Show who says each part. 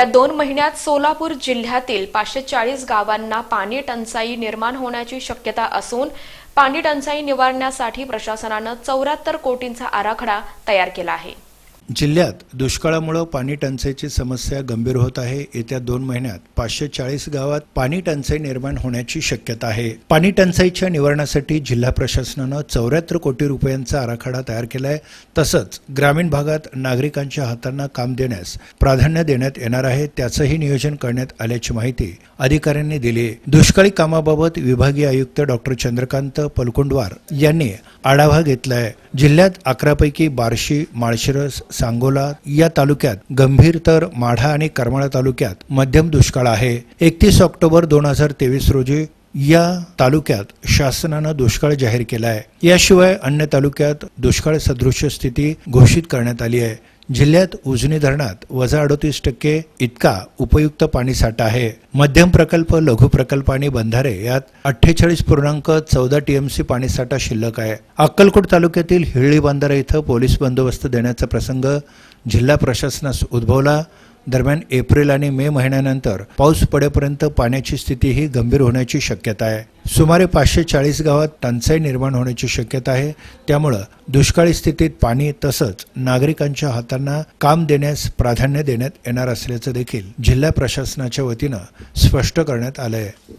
Speaker 1: येत्या दोन महिन्यात सोलापूर जिल्ह्यातील पाचशे चाळीस गावांना पाणी टंचाई निर्माण होण्याची शक्यता असून पाणी टंचाई निवारण्यासाठी प्रशासनानं चौऱ्याहत्तर कोटींचा आराखडा तयार केला आहे.
Speaker 2: जिल्ह्यात दुष्काळामुळे पाणी टंचाईची समस्या गंभीर होत आहे. येत्या दोन महिन्यात पाचशे चाळीस गावात पाणी टंचाई निर्माण होण्याची शक्यता आहे. पाणी टंचाईच्या निवारणासाठी जिल्हा प्रशासनानं चौऱ्याहत्तर कोटी रुपयांचा आराखडा तयार केलाय. तसंच ग्रामीण भागात नागरिकांच्या हातांना काम देण्यास प्राधान्य देण्यात येणार आहे. त्याचंही नियोजन करण्यात आल्याची माहिती अधिकाऱ्यांनी दिली दुष्काळी कामाबाबत विभागीय आयुक्त डॉक्टर चंद्रकांत पलकुंडवार यांनी आढावा घेतलाय. जिल्ह्यात अकरापैकी बार्शी माळशिरस सांगोला या तालुक्यात गंभीर तर माढा आणि करमाळा तालुक्यात मध्यम दुष्काळ आहे. एकतीस ऑक्टोबर दोन हजार तेवीस रोजी या तालुक्यात शासनानं दुष्काळ जाहीर केला आहे याशिवाय अन्य तालुक्यात दुष्काळ सदृश्य स्थिती घोषित करण्यात आली आहे. जिल्ह्यात उजनी धरणात वजा अडतीस टक्के इतका उपयुक्त पाणीसाठा आहे. मध्यम प्रकल्प लघु प्रकल्प आणि बंधारे यात अठ्ठेचाळीस पूर्णांक चौदा टीएमसी पाणीसाठा शिल्लक आहे. अक्कलकोट तालुक्यातील हिळ्ळी बंधारा इथं पोलीस बंदोबस्त देण्याचा प्रसंग जिल्हा प्रशासनास उद्भवला. दरम्यान एप्रिल आणि मे महिन्यानंतर पाऊस पडेपर्यंत पाण्याची स्थिती ही गंभीर होण्याची शक्यता आहे. सुमारे पाचशे चाळीस गावात टंचाई निर्माण होण्याची शक्यता आहे. त्यामुळं दुष्काळी स्थितीत पाणी तसंच नागरिकांच्या हातांना काम देण्यास प्राधान्य देण्यात येणार असल्याचं देखील जिल्हा प्रशासनाच्या वतीनं स्पष्ट करण्यात आलं आहे